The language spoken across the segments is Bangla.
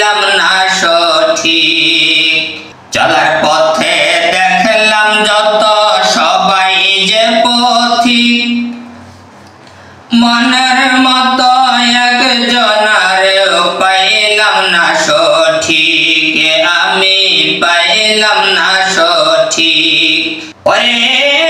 সঠিক না সঠিক। চলার পথে দেখলাম যত সবাই যে পথিক। মনের মতো একজনার পাইলাম না সঠিক। আমি পাইলাম না সঠিক। ওরে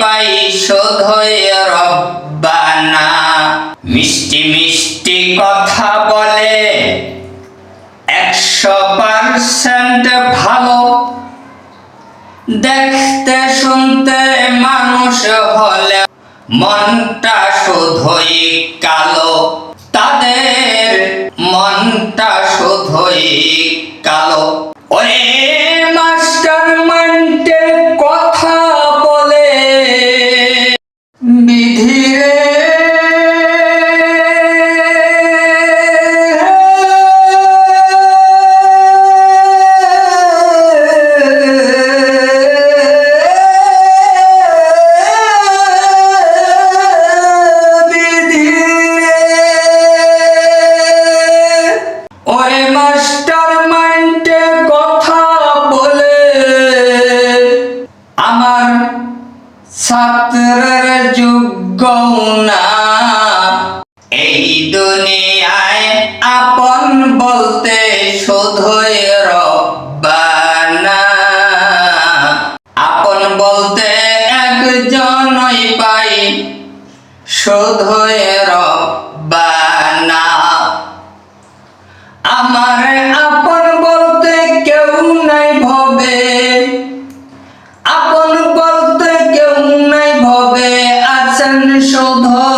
পাই শুধুই রব্বানা। মিষ্টি মিষ্টি কথা বলে, একশো পার্সেন্ট ভালো। দেখতে শুনতে মানুষ হলে মনটা শুধুই কালো। তাদের মনটা শুধুই কালো। ওরে আপন বলতে শুধুই রব্বানা। আপন বলতে একজনই পাই, শুধুই রব্বানা। আমার আপন বলতে কেউ নাই ভবে, আপন বলতে কেউ নাই ভবে, আছেন শুধু